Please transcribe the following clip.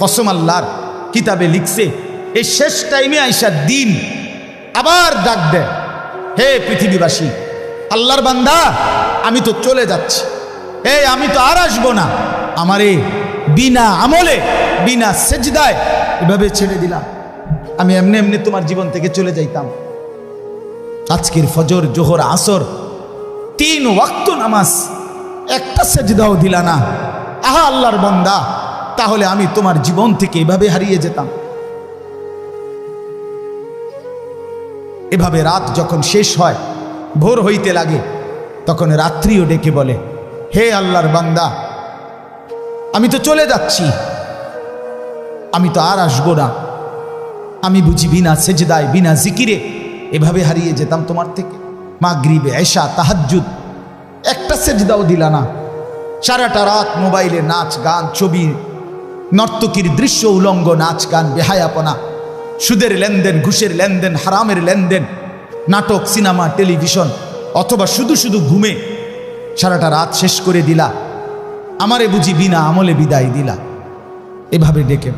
কসম আল্লাহর কিতাবে লিখছে, এই শেষ টাইমে আইসা দিন আবার ডাক দেয়, হে পৃথিবীবাসী, আল্লাহর বান্দা, আমি তো চলে যাচ্ছি। হে আমি তো আর আসব না। আমার আমারে বিনা আমলে, বিনা সেজদায় এভাবে ছেড়ে দিলাম। আমি এমনি এমনি তোমার জীবন থেকে চলে যাইতাম। আজকের ফজর, জোহর, আসর, তিন ওয়াক্ত নামাজ, একটা সেজদাও দিলা না। আহা, আল্লাহর বান্দা। তাহলে আমি তোমার জীবন থেকে এভাবে হারিয়ে যেতাম। এভাবে রাত যখন শেষ হয়, ভোর হইতে লাগে, তখন রাত্রিও ডেকে বলে, হে আল্লাহর বান্দা, আমি তো চলে যাচ্ছি। আমি তো আর আসব না। আমি বুঝি বিনা সেজদায়, বিনা জিকিরে এভাবে হারিয়ে যেতাম তোমার থেকে। মা মাগরিবে, এশা, তাহাজ্জুদ, একটা সেজদাও দিলা না। সারাটা রাত মোবাইলে নাচ, গান, ছবি নর্তকীর দৃশ্য উলঙ্গ, নাচ গান, বেহায়াপনা। সুদের লেনদেন, ঘুষের লেনদেন, হারামের লেনদেন, নাটক, সিনেমা, টেলিভিশন, অথবা শুধু শুধু ঘুমে সারাটা রাত শেষ করে দিলা। আমারে বুঝি বিনা আমলে বিদায় দিলা। এভাবে ডেকে